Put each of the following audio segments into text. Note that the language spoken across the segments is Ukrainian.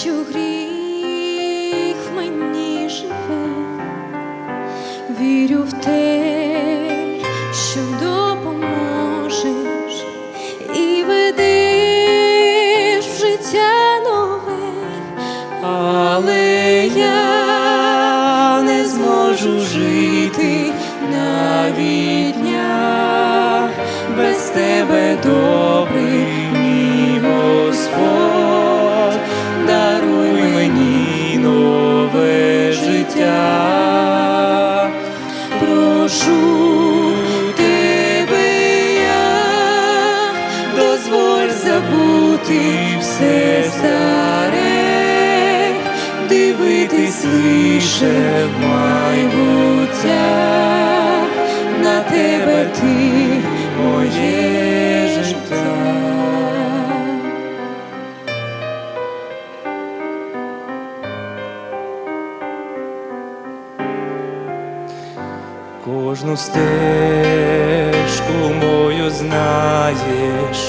що гріх в мені живе, вірю в те, що допоможеш і ведеш в життя нове, але я не зможу жити навіть дня без тебе. Прошу тебе я, дозволь забути все старе, дивитись лише в майбуття, на тебе ти моє Кожну стежку мою знаєш,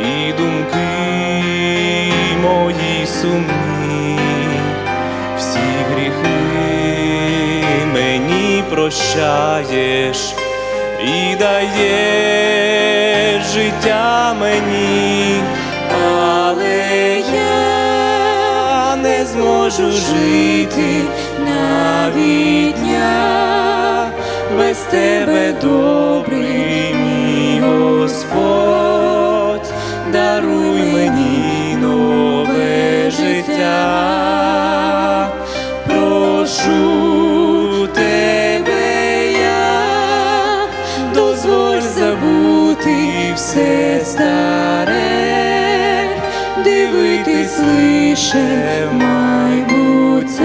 і думки мої сумні, всі гріхи мені прощаєш і даєш життя мені, Але я не зможу жити навіть дня без тебе, добрий мій Господь, даруй мені нове життя. Прошу тебе я, дозволь забути все старе, дивитись лише в майбуття,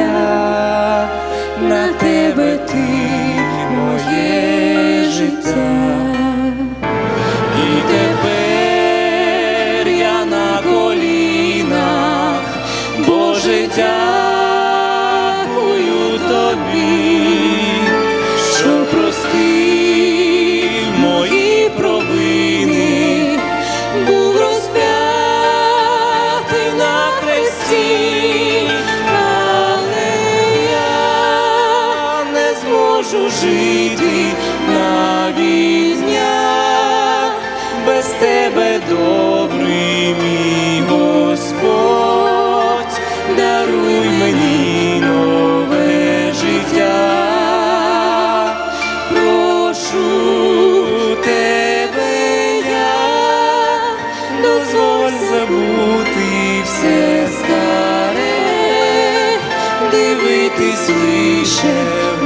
на тебе ти моє життя. Зможу жити навіть дня без тебе, добрий мій Господь, даруй мені нове життя. Прошу тебе я, дозволь забути все старе, дивитись лише в